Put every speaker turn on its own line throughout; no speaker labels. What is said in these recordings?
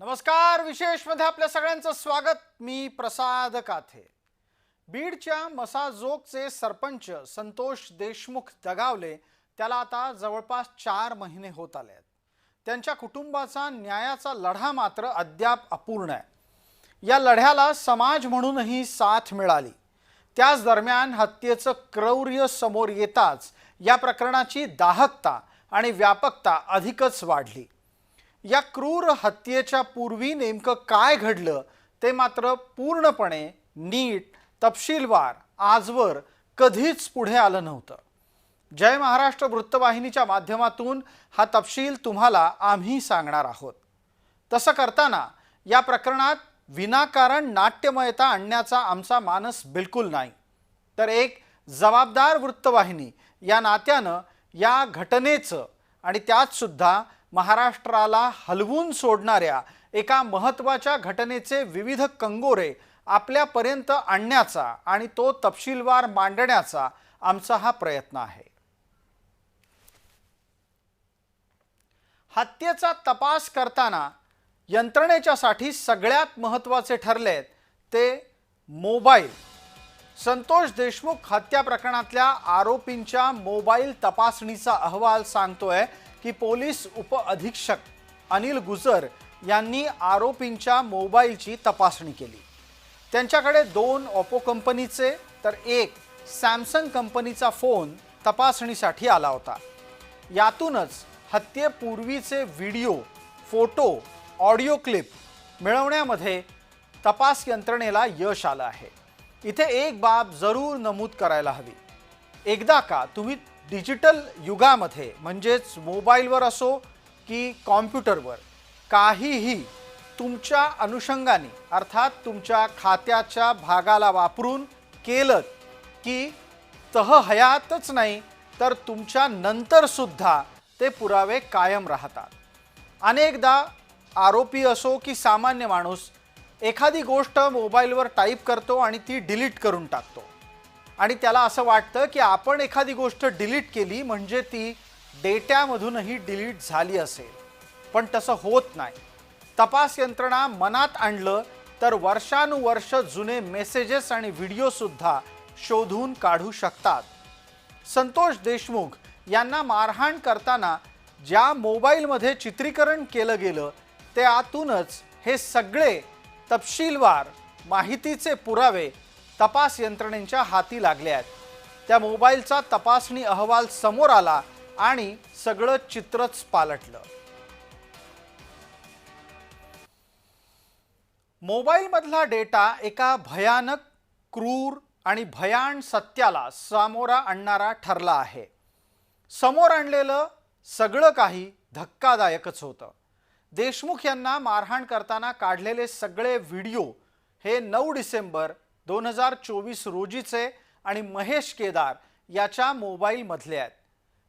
नमस्कार विशेषमध्ये आपल्या सगळ्यांचं स्वागत. मी प्रसाद काथे. बीडच्या मसाजोगचे सरपंच संतोष देशमुख दगावले. त्याला आता जवळपास चार महिने होत आले आहेत त्यांच्या कुटुंबाचा न्यायाचा लढा मात्र अद्याप अपूर्ण आहे. या लढ्याला समाज म्हणूनही साथ मिळाली. त्याच दरम्यान हत्येचं क्रौर्य समोर येताच या प्रकरणाची दाहकता आणि व्यापकता अधिकच वाढली. या क्रूर हत्येच्या पूर्वी नेमकं काय घडलं ते मात्र पूर्णपणे नीट तपशीलवार आजवर कधीच पुढे आलं नव्हतं. जय महाराष्ट्र वृत्तवाहिनीच्या माध्यमातून हा तपशील तुम्हाला आम्ही सांगणार आहोत. तसं करताना या प्रकरणात विनाकारण नाट्यमयता आणण्याचा आमचा मानस बिलकुल नाही. तर एक जबाबदार वृत्तवाहिनी या नात्यानं या घटनेचं आणि त्यातसुद्धा महाराष्ट्राला हलवून सोडणाऱ्या एका महत्त्वाच्या घटनेचे विविध कंगोरे आपल्यापर्यंत आणण्याचा आणि तो तपशीलवार मांडण्याचा आमचा हा प्रयत्न आहे. हत्येचा तपास करताना यंत्रणेच्यासाठी सगळ्यात महत्त्वाचे ठरलेत ते मोबाईल. संतोष देशमुख हत्या प्रकरणातल्या आरोपींच्या मोबाईल तपासणीचा अहवाल सांगतोय की पोलीस उपअधीक्षक अनिल गुजर यांनी आरोपींच्या मोबाईलची तपासणी केली. त्यांच्याकडे दोन ओप्पो कंपनीचे तर एक सॅमसंग कंपनीचा फोन तपासणीसाठी आला होता. यातूनच हत्येपूर्वीचे व्हिडिओ फोटो ऑडिओ क्लिप मिळवण्यामध्ये तपास यंत्रणेला यश आलं आहे. इथे एक बाब जरूर नमूद करायला हवी. एकदा का तुम्ही डिजिटल युगामध्ये म्हणजेच मोबाईलवर असो की कॉम्प्युटरवर काहीही तुमच्या अनुषंगाने अर्थात तुमच्या खात्याच्या भागाला वापरून केलं की तह हयातच नाही तर तुमच्या नंतरसुद्धा ते पुरावे कायम राहतात. अनेकदा आरोपी असो की सामान्य माणूस एखादी गोष्ट मोबाईलवर टाईप करतो आणि ती डिलीट करून टाकतो. आणि त्याला असं वाटतं की आपण एखादी गोष्ट डिलीट केली म्हणजे ती डेट्यामधूनही डिलीट झाली असेल. पण तसं होत नाही. तपास यंत्रणा मनात आणलं तर वर्षानुवर्ष जुने मेसेजेस आणि व्हिडिओसुद्धा शोधून काढू शकतात. संतोष देशमुख यांना मारहाण करताना ज्या मोबाईलमध्ये चित्रीकरण केलं गेलं त्यातूनच हे सगळे तपशीलवार माहितीचे पुरावे तपास यंत्रणेच्या हाती लागल्या आहेत. त्या मोबाईलचा तपासणी अहवाल समोर आला आणि सगळं चित्रच पालटलं. मोबाईलमधला डेटा एका भयानक क्रूर आणि भयान सत्याला सामोरा आणणारा ठरला आहे. समोर आणलेलं सगळं काही धक्कादायकच होतं. देशमुख यांना मारहाण करताना काढलेले सगळे व्हिडिओ हे नऊ डिसेंबर दोन हजार चोवीस रोजीचे आणि महेश केदार याच्या मोबाईलमधले आहेत.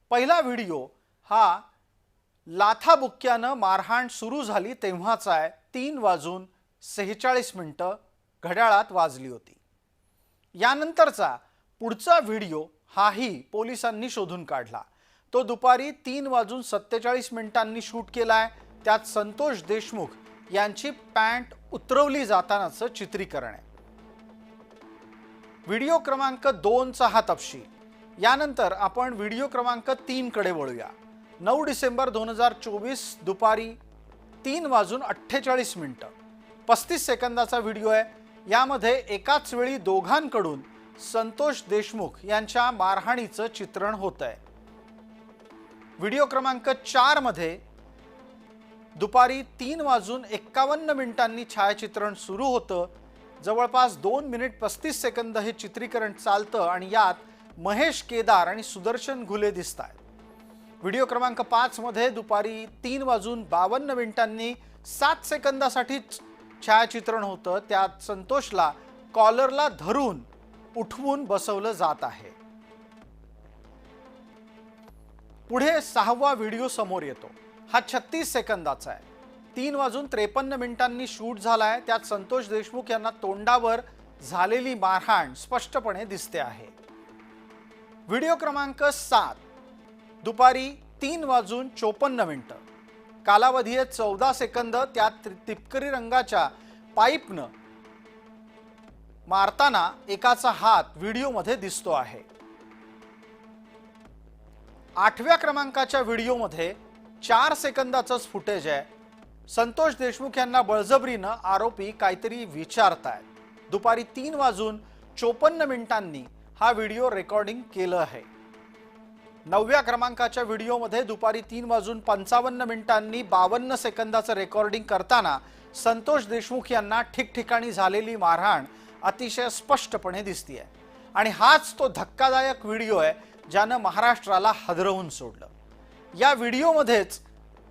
पहिला व्हिडिओ हा लाथाबुक्क्यानं मारहाण सुरू झाली तेव्हाचा आहे. तीन वाजून सेहेचाळीस मिनटं घड्याळात वाजली होती. यानंतरचा पुढचा व्हिडिओ हाही पोलिसांनी शोधून काढला. तो दुपारी तीन वाजून सत्तेचाळीस मिनिटांनी शूट केला आहे त्यात संतोष देशमुख यांची पॅन्ट उतरवली जातानाचं चित्रीकरण आहे. व्हिडिओ क्रमांक दोनचा हा तपशील. यानंतर आपण व्हिडिओ क्रमांक तीनकडे वळूया. नऊ डिसेंबर दोन हजार चोवीस दुपारी तीन वाजून अठ्ठेचाळीस मिनटं. पस्तीस सेकंदाचा व्हिडिओ आहे. यामध्ये एकाच वेळी दोघांकडून संतोष देशमुख यांच्या मारहाणीचं चित्रण होत आहे व्हिडिओ क्रमांक चारमध्ये दुपारी तीन वाजून एक्कावन्न मिनिटांनी छायाचित्रण सुरू होतं. जवळपास दोन मिनिट पस्तीस सेकंद हे चित्रीकरण चालतं आणि यात महेश केदार आणि सुदर्शन घुले दिसत आहेत व्हिडिओ क्रमांक पाचमध्ये दुपारी तीन वाजून बावन्न मिनिटांनी सात सेकंदासाठीच छायाचित्रण होतं. त्यात संतोषला कॉलरला धरून उठवून बसवलं जात आहे. पुढे सहावा व्हिडिओ समोर येतो. हा छत्तीस सेकंदाचा आहे. तीन वाजून त्रेपन्न मिनिटांनी शूट झालाय. त्यात संतोष देशमुख यांना तोंडावर झालेली मारहाण स्पष्टपणे दिसते आहे. व्हिडिओ क्रमांक सात. दुपारी तीन वाजून चोपन्न मिनटं. कालावधी आहे चौदा सेकंद त्यात तिपकरी रंगाच्या पाईपनं मारताना एकाचा हात व्हिडिओमध्ये दिसतो आहे. आठव्या क्रमांकाच्या व्हिडिओमध्ये चार सेकंदाचंच फुटेज आहे. संतोष देशमुख यांना बळजबरीनं आरोपी काहीतरी विचारतायत. दुपारी तीन वाजून चोपन्न मिनिटांनी हा व्हिडिओ रेकॉर्डिंग केलं आहे. नवव्या क्रमांकाच्या व्हिडिओमध्ये दुपारी तीन वाजून पंचावन्न मिनिटांनी बावन्न सेकंदाचं रेकॉर्डिंग करताना संतोष देशमुख यांना ठिकठिकाणी झालेली मारहाण अतिशय स्पष्टपणे दिसतीये. आणि हाच तो धक्कादायक व्हिडिओ आहे ज्यानं महाराष्ट्राला हदरवून सोडलं. या व्हिडिओमध्येच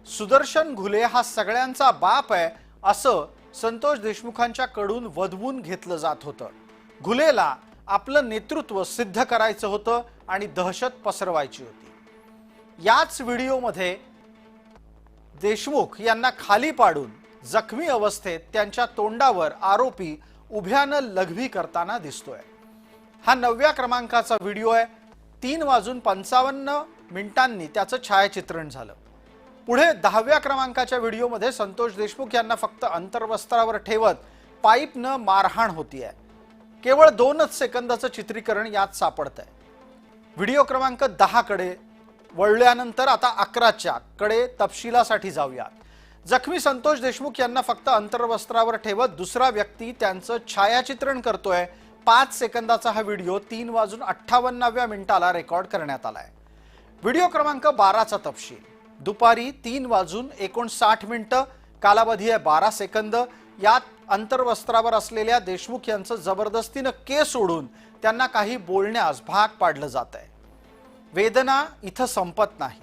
सुदर्शन घुले हा सगळ्यांचा बाप आहे असं संतोष देशमुखांच्या कडून वधवून घेतलं जात होतं. घुलेला आपलं नेतृत्व सिद्ध करायचं होतं आणि दहशत पसरवायची होती. याच व्हिडिओमध्ये देशमुख यांना खाली पाडून जखमी अवस्थेत त्यांच्या तोंडावर आरोपी उभ्यानं लघवी करताना दिसतोय. हा नवव्या क्रमांकाचा व्हिडिओ आहे. तीन वाजून पंचावन्न मिनिटांनी त्याचं छायाचित्रण झालं. पुढे दहाव्या क्रमांकाच्या व्हिडिओमध्ये संतोष देशमुख यांना फक्त अंतर्वस्त्रावर ठेवत पाईपनं मारहाण होती आहे केवळ दोनच सेकंदाचं चित्रीकरण यात सापडत आहे व्हिडिओ क्रमांक दहा कडे वळल्यानंतर आता अकराच्या कडे तपशिलासाठी जाऊयात. जखमी संतोष देशमुख यांना फक्त अंतर्वस्त्रावर ठेवत दुसरा व्यक्ती त्यांचं छायाचित्रण करतोय. पाच सेकंदाचा हा व्हिडिओ तीन वाजून अठ्ठावन्नाव्या मिनिटाला रेकॉर्ड करण्यात आलाय. व्हिडिओ क्रमांक बाराचा तपशील. दुपारी तीन वाजून एकोणसाठ मिनिटं कालावधी आहे बारा सेकंद. यात अंतर्वस्त्रावर असलेल्या देशमुख यांचं जबरदस्तीनं केस ओढून त्यांना काही बोलण्यास भाग पाडलं जात आहे. वेदना इथं संपत नाही.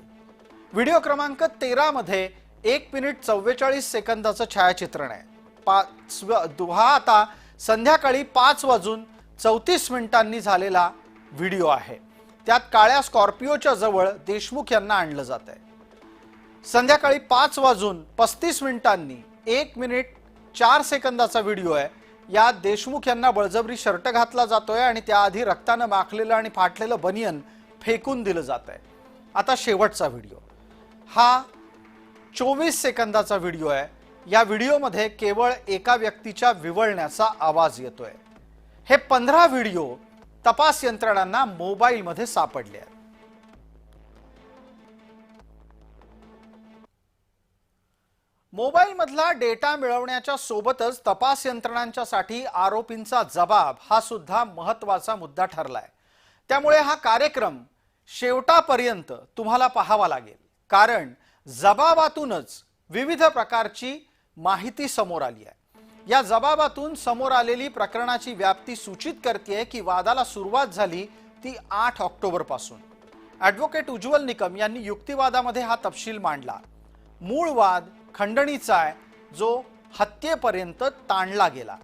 व्हिडिओ क्रमांक तेरामध्ये एक मिनिट चव्वेचाळीस सेकंदाचं छायाचित्रण आहे. पाच हा आता संध्याकाळी पाच वाजून चौतीस मिनिटांनी झालेला व्हिडिओ आहे. त्यात काळ्या स्कॉर्पिओच्या जवळ देशमुख यांना आणलं जात आहे. संध्याकाळी पाच वाजून पस्तीस मिनिटांनी एक मिनिट चार सेकंदाचा व्हिडिओ आहे. यात देशमुख यांना बळजबरी शर्ट घातला जातोय आणि त्याआधी रक्तानं माखलेलं आणि फाटलेलं बनियन फेकून दिलं जात आहे आता शेवटचा व्हिडिओ. हा चोवीस सेकंदाचा व्हिडिओ आहे. या व्हिडिओमध्ये केवळ एका व्यक्तीच्या विवळण्याचा आवाज येतोय. हे पंधरा व्हिडिओ तपास यंत्रणांना मोबाईलमध्ये सापडले आहेत. मोबाईलमधला डेटा मिळवण्याच्या सोबतच तपास यंत्रणांच्यासाठी आरोपींचा जबाब हा सुद्धा महत्त्वाचा मुद्दा ठरलाय. त्यामुळे हा कार्यक्रम शेवटापर्यंत तुम्हाला पाहावा लागेल. कारण जबाबातूनच विविध प्रकारची माहिती समोर आली आहे. या जबाबातून समोर आलेली प्रकरणाची व्याप्ती सूचित करते की वादाला सुरुवात झाली ती आठ ऑक्टोबरपासून. ॲडव्होकेट उज्ज्वल निकम यांनी युक्तिवादामध्ये हा तपशील मांडला. मूळ वाद खंडणीचा आहे जो हत्येपर्यंत ताणला गेला.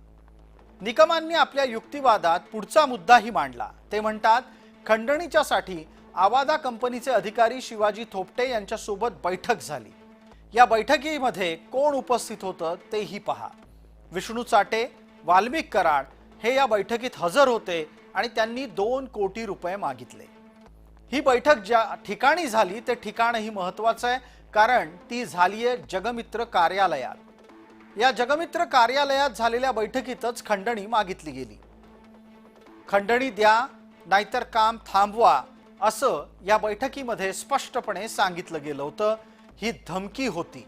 निकमांनी आपल्या युक्तिवादात पुढचा मुद्दाही मांडला. ते म्हणतात खंडणीच्यासाठी आवादा कंपनीचे अधिकारी शिवाजी थोपटे यांच्यासोबत बैठक झाली. या बैठकीमध्ये कोण उपस्थित होतं तेही पहा. विष्णू चाटे वाल्मिक कराड हे या बैठकीत हजर होते आणि त्यांनी दोन कोटी रुपये मागितले. ही बैठक ज्या ठिकाणी झाली ते ठिकाणही महत्वाचं आहे. कारण ती झाली आहे जगमित्र कार्यालयात. या जगमित्र कार्यालयात झालेल्या बैठकीतच खंडणी मागितली गेली. खंडणी द्या नाहीतर काम थांबवा असं या बैठकीमध्ये स्पष्टपणे सांगितलं गेलं होतं. ही धमकी होती.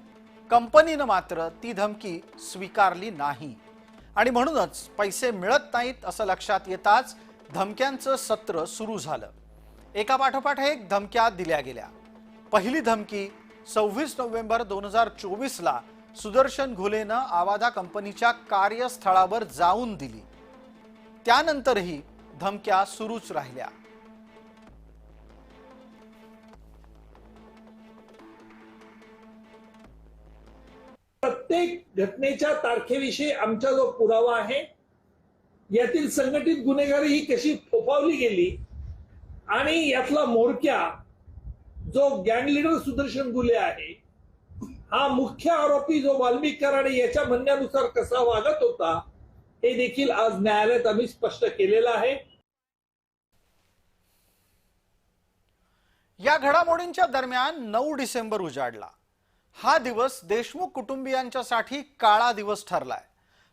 कंपनीनं मात्र ती धमकी स्वीकारली नाही. आणि म्हणूनच पैसे मिळत नाहीत असं लक्षात येताच धमक्यांचं सत्र सुरू झालं. एका पाठोपाठ एक धमक्या दिल्या गेल्या. पहिली धमकी सव्वीस नोव्हेंबर दोन हजार चोवीसला सुदर्शन घुलेनं आवादा कंपनीच्या कार्यस्थळावर जाऊन दिली. त्यानंतरही धमक्या सुरूच राहिल्या.
प्रत्येक घटनेच्या तारखेविषयी आमचा जो पुरावा आहे यातील संघटित गुन्हेगारी ही कशी फोफावली गेली आणि यातला मोरक्या जो गँग लिडर सुदर्शन गुले आहे हा मुख्य आरोपी जो वाल्मिक कराडे याच्या म्हणण्यानुसार कसा वागत होता हे देखील आज न्यायालयात आम्ही स्पष्ट केलेलं आहे.
या घडामोडींच्या दरम्यान नऊ डिसेंबर उजाडला. हा दिवस देशमुख कुटुंबियांच्यासाठी काळा दिवस ठरलाय.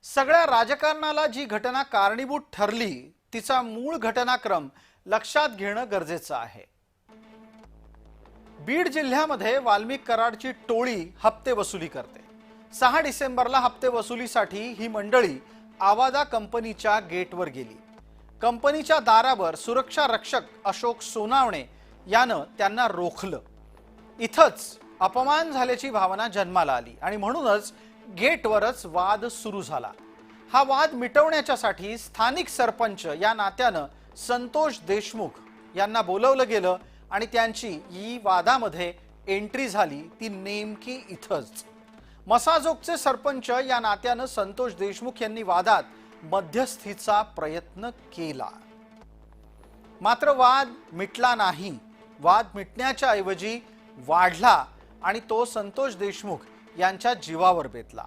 सगळ्या राजकारणाला जी घटना कारणीभूत ठरली तिचा मूळ घटनाक्रम लक्षात घेणं गरजेचं आहे. बीड जिल्ह्यामध्ये वाल्मिक कराडची टोळी हप्ते वसुली करते. सहा डिसेंबरला हप्ते वसुलीसाठी ही मंडळी आवादा कंपनीच्या गेटवर गेली. कंपनीच्या दारावर सुरक्षा रक्षक अशोक सोनावणे यानं त्यांना रोखलं. इथंच अपमान झाल्याची भावना जन्माला आली आणि म्हणूनच गेटवरच वाद सुरू झाला. हा वाद मिटवण्याच्यासाठी स्थानिक सरपंच या नात्यानं संतोष देशमुख यांना बोलवलं गेलं आणि त्यांची ही वादामध्ये एंट्री झाली ती नेमकी इथंच. मसाजोगचे सरपंच या नात्यानं संतोष देशमुख यांनी वादात मध्यस्थीचा प्रयत्न केला. मात्र वाद मिटला नाही. वाद मिटण्याच्या ऐवजी वाढला आणि तो संतोष देशमुख यांच्या जीवावर बेतला.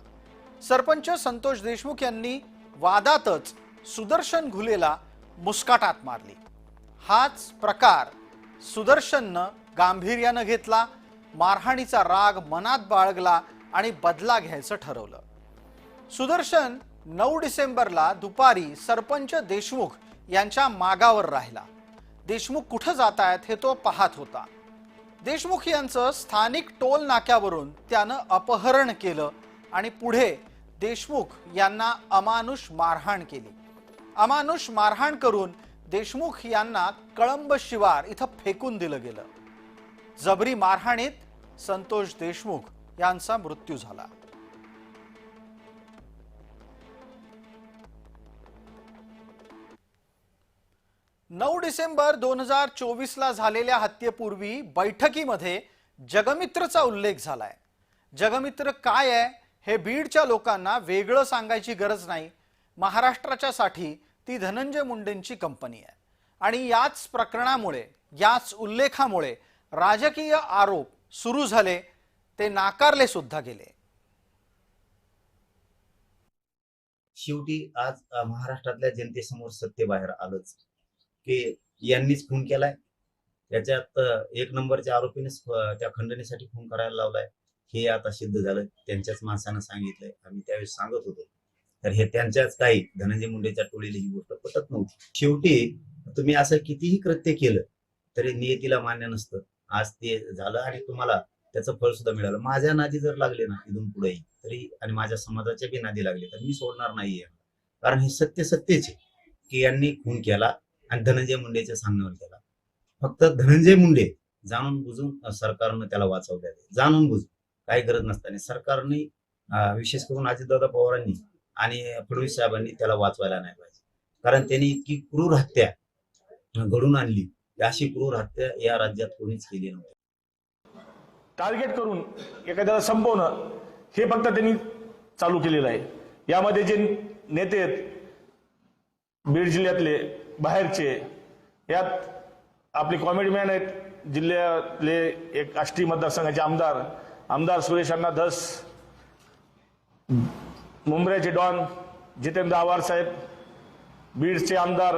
सरपंच संतोष देशमुख यांनी वादातच सुदर्शन घुलेला मुस्काटात मारली. हाच प्रकार सुदर्शननं गांभीर्यानं घेतला मारहाणीचा राग मनात बाळगला आणि बदला घ्यायचं ठरवलं. सुदर्शन नऊ डिसेंबरला दुपारी सरपंच देशमुख यांच्या मागावर राहिला. देशमुख कुठं जात आहेत हे तो पाहत होता. देशमुख यांचं स्थानिक टोल नाक्यावरून त्यानं अपहरण केलं आणि पुढे देशमुख यांना अमानुष मारहाण केली. अमानुष मारहाण करून देशमुख यांना कळंब शिवार इथं फेकून दिलं गेलं. जबरी मारहाणीत संतोष देशमुख यांचा मृत्यू झाला. नऊ डिसेंबर दोन हजार चोवीस ला झालेल्या हत्येपूर्वी बैठकीमध्ये जगमित्रचा उल्लेख झालाय. जगमित्र काय आहे हे बीडच्या लोकांना वेगळं सांगायची गरज नाही. महाराष्ट्राच्या साठी ती धनंजय मुंडेंची कंपनी आहे. आणि याच प्रकरणामुळे याच उल्लेखामुळे राजकीय आरोप सुरू झाले ते नाकारले सुद्धा गेले.
शेवटी आज महाराष्ट्रातल्या जनतेसमोर सत्य बाहेर आलंच. की यांनीच खून केलाय. त्याच्यात एक नंबरच्या आरोपीनेच त्या खंडणीसाठी खून करायला लावलाय. हे आता सिद्ध झालं. त्यांच्याच माणसानं सांगितलंय. आम्ही त्यावेळेस सांगत होतो. तर हे त्यांच्याच काही धनंजय मुंडेच्या टोळीला ही गोष्ट पटत नव्हती. शेवटी तुम्ही असं कितीही कृत्य केलं तरी नियतीला मान्य नसतं. आज ते झालं आणि तुम्हाला त्याचं फळ सुद्धा मिळालं. माझ्या नादी जर लागले ना इथून पुढेही तरी आणि माझ्या समाजाच्या बी नादी लागले तर मी सोडणार नाहीये कारण हे सत्य सत्यच आहे की यांनी खून केला आणि धनंजय मुंडेच्या सांगण्यावर केला. फक्त धनंजय मुंडे जाणून बुजून सरकारनं त्याला वाचवले जाणून बुजून काही गरज नसताना सरकारने विशेष करून अजितदादा पवारांनी आणि फडणवीस साहेबांनी त्याला वाचवायला नाही पाहिजे. कारण त्यांनी इतकी क्रूर हत्या घडून आणली. अशी क्रूर हत्या या राज्यात कोणीच केली नव्हती.
टार्गेट करून एखाद्याला संपवणं हे फक्त त्यांनी चालू केलेलं आहे. यामध्ये जे नेते आहेत बीड जिल्ह्यातले बाहेरचे यात आपले कॉमेडी मॅन आहेत. जिल्ह्यातले एक आष्टी मतदारसंघाचे आमदार आमदार सुरेश अण्णा धस मुंबईचे डॉन जितेंद्र आवारसाहेब बीडचे आमदार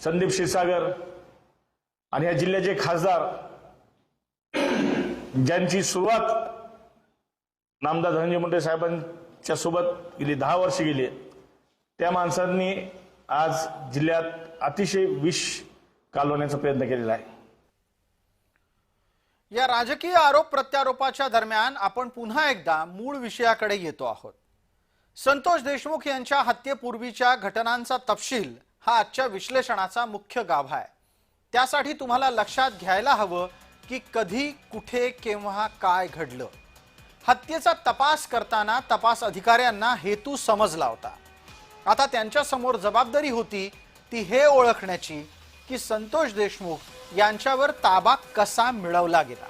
संदीप क्षीरसागर आणि या जिल्ह्याचे खासदार ज्यांची सुरुवात नामदार धनंजय मुंडे साहेबांच्या सोबत गेली दहा वर्ष गेली त्या माणसांनी आज जिल्ह्यात अतिशय विष कालवण्याचा प्रयत्न केलेला आहे.
या राजकीय आरोप प्रत्यारोपाच्या दरम्यान आपण पुन्हा एकदा मूळ विषयाकडे येतो आहोत. संतोष देशमुख यांच्या हत्येपूर्वीच्या घटनांचा तपशील हा आजच्या विश्लेषणाचा मुख्य गाभा आहे. त्यासाठी तुम्हाला लक्षात घ्यायला हवं की कधी कुठे केव्हा काय घडलं. हत्येचा तपास करताना तपास अधिकाऱ्यांना हेतू समजला होता. आता त्यांच्यासमोर जबाबदारी होती ती हे ओळखण्याची की संतोष देशमुख यांच्यावर ताबा कसा मिळवला गेला.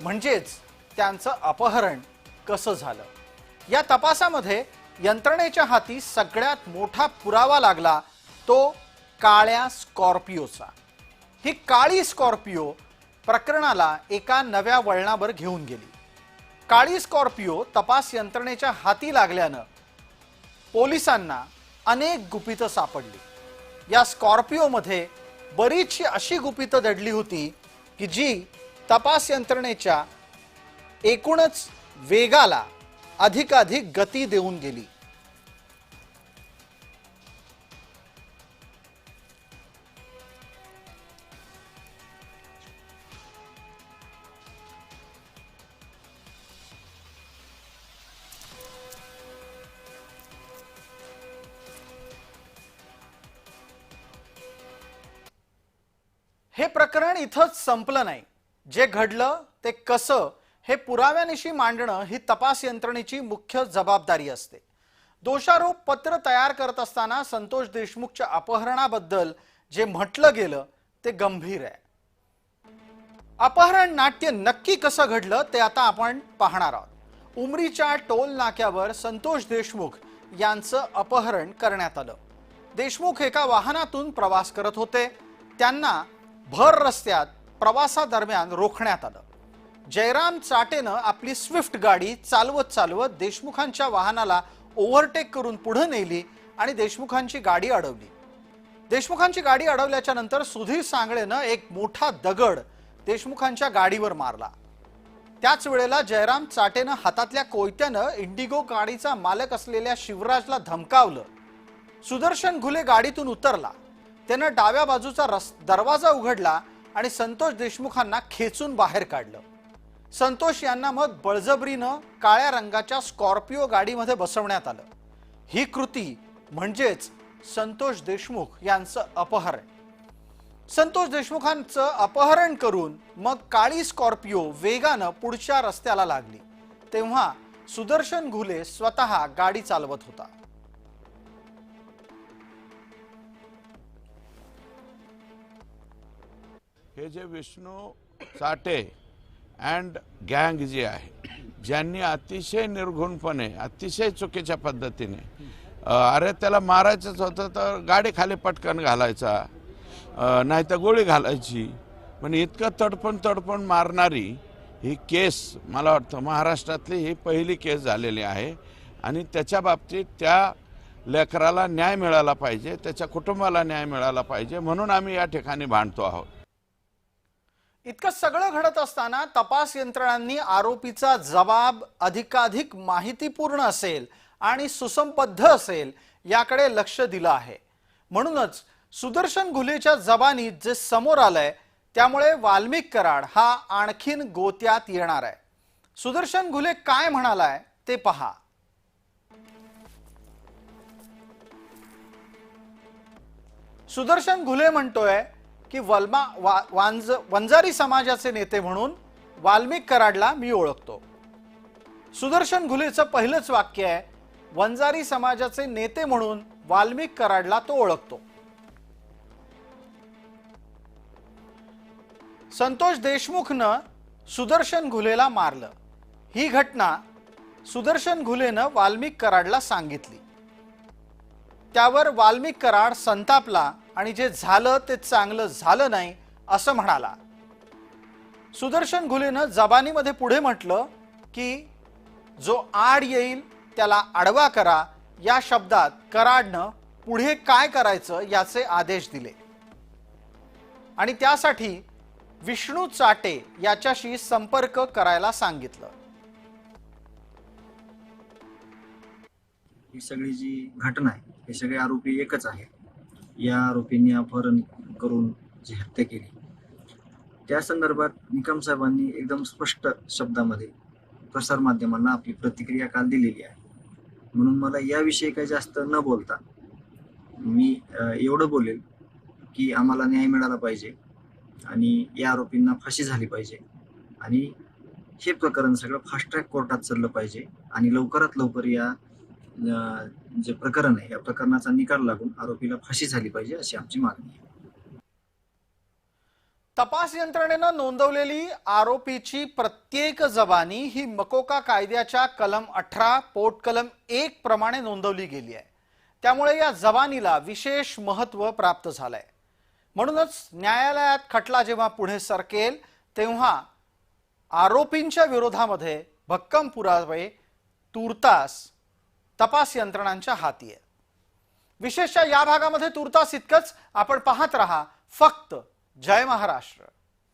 म्हणजेच त्यांचं अपहरण कसं झालं. या तपासामध्ये यंत्रणेच्या हाती सगळ्यात मोठा पुरावा लागला तो काळ्या स्कॉर्पिओचा. ही काळी स्कॉर्पिओ प्रकरणाला एका नव्या वळणावर घेऊन गेली. काळी स्कॉर्पिओ तपास यंत्रणेच्या हाती लागल्यानं पोलिसांना अनेक गुपितं सापडली. या स्कॉर्पिओमध्ये बरीचशी अशी गुपितं दडली होती की जी तपास यंत्रणेच्या एकूणच वेगाला अधिकाधिक गती देऊन गेली. हे प्रकरण इथंच संपलं नाही. जे घडलं ते कसं हे पुराव्यानिशी मांडणं ही तपास यंत्रणेची मुख्य जबाबदारी असते. दोषारोप पत्र तयार करत असताना संतोष देशमुखच्या अपहरणाबद्दल जे म्हटलं गेलं ते गंभीर आहे. अपहरण नाट्य नक्की कसं घडलं ते आता आपण पाहणार आहोत. उमरीच्या टोल नाक्यावर संतोष देशमुख यांचं अपहरण करण्यात आलं. देशमुख एका वाहनातून प्रवास करत होते. त्यांना भर रस्त्यात प्रवासादरम्यान रोखण्यात आलं. जयराम चाटेनं आपली स्विफ्ट गाडी चालवत चालवत देशमुखांच्या वाहनाला ओव्हरटेक करून पुढे नेली आणि देशमुखांची गाडी अडवली. देशमुखांची गाडी अडवल्याच्या नंतर सुधीर सांगळेनं एक मोठा दगड देशमुखांच्या गाडीवर मारला. त्याच वेळेला जयराम चाटेनं हातातल्या कोयत्यानं इंडिगो गाडीचा मालक असलेल्या शिवराजला धमकावलं. सुदर्शन घुले गाडीतून उतरला. त्यानं डाव्या बाजूचा रस दरवाजा उघडला आणि संतोष देशमुखांना खेचून बाहेर काढलं. संतोष यांना मग बळजबरीनं काळ्या रंगाच्या स्कॉर्पिओ गाडीमध्ये बसवण्यात आलं. ही कृती म्हणजेच संतोष देशमुख यांचं अपहरण. संतोष देशमुखांचं अपहरण करून मग काळी स्कॉर्पिओ वेगानं पुढच्या रस्त्याला लागली. तेव्हा सुदर्शन घुले स्वतः गाडी चालवत होता.
हे जे विष्णू साठे अँड गँग जे आहे. ज्यांनी अतिशय निर्घुणपणे अतिशय चुकीच्या पद्धतीने अरे त्याला मारायचंच होतं तर गाडी खाली पटकन घालायचा नाही तर गोळी घालायची. पण इतकं तडपण तडपण मारणारी ही केस मला वाटतं महाराष्ट्रातली ही पहिली केस झालेली आहे. आणि त्याच्या बाबतीत त्या लेकराला न्याय मिळाला पाहिजे त्याच्या कुटुंबाला न्याय मिळाला पाहिजे म्हणून आम्ही या ठिकाणी भांडतो आहोत.
इतकं सगळं घडत असताना तपास यंत्रणांनी आरोपीचा जबाब अधिकाधिक माहितीपूर्ण असेल आणि सुसंबद्ध असेल याकडे लक्ष दिलं आहे. म्हणूनच सुदर्शन घुलेच्या जबानीत जे समोर आलंय त्यामुळे वाल्मिक कराड हा आणखीन गोत्यात येणार आहे. सुदर्शन घुले काय म्हणालाय ते पहा. सुदर्शन घुले म्हणतोय की वल्मा वा, वांज वंजारी समाजाचे नेते म्हणून वाल्मिक कराडला मी ओळखतो. सुदर्शन घुलेचं पहिलंच वाक्य आहे वंजारी समाजाचे नेते म्हणून वाल्मिक कराडला तो ओळखतो. संतोष देशमुखनं सुदर्शन घुलेला मारलं. ही घटना सुदर्शन घुलेनं वाल्मिक कराडला सांगितली. त्यावर वाल्मिक कराड संतापला आणि जे झालं ते चांगलं झालं नाही असं म्हणाला. सुदर्शन घुलेनं जबानीमध्ये पुढे म्हटलं की जो आड येईल त्याला आडवा करा. या शब्दात कराडनं पुढे काय करायचं याचे आदेश दिले. आणि त्यासाठी विष्णू चाटे याच्याशी संपर्क करायला सांगितलं.
ही सगळी जी घटना आहे हे सगळे आरोपी एकच आहेत. या आरोपींनी अपहरण करून जी हत्या केली. त्या संदर्भात निकम साहेबांनी एकदम स्पष्ट शब्दामध्ये प्रसारमाध्यमांना आपली प्रतिक्रिया काल दिलेली आहे. म्हणून मला याविषयी काही जास्त न बोलता मी एवढं बोलेल की आम्हाला न्याय मिळाला पाहिजे आणि या आरोपींना फाशी झाली पाहिजे आणि हे प्रकरण सगळं फास्ट ट्रॅक कोर्टात चाललं पाहिजे आणि लवकरात लवकर या जे प्रकरण आहे या प्रकरणाचा निकाल लागून आरोपीला फाशी झाली पाहिजे अशी आमची मागणी आहे.
तपास यंत्रणेनं नोंदवलेली आरोपीची प्रत्येक जबानी ही मकोका कायद्याच्या कलम अठरा पोट कलम एक प्रमाणे नोंदवली गेली आहे. त्यामुळे या जबानीला विशेष महत्त्व प्राप्त झालंय. म्हणूनच न्यायालयात खटला जेव्हा पुढे सरकेल तेव्हा आरोपींच्या विरोधामध्ये भक्कम पुरावे तुर्तास तपास यंत्रणांच्या हाती आहे. विशेषतः या भागामध्ये तुर्तास इतकंच आपण पाहत रहा फक्त जय महाराष्ट्र.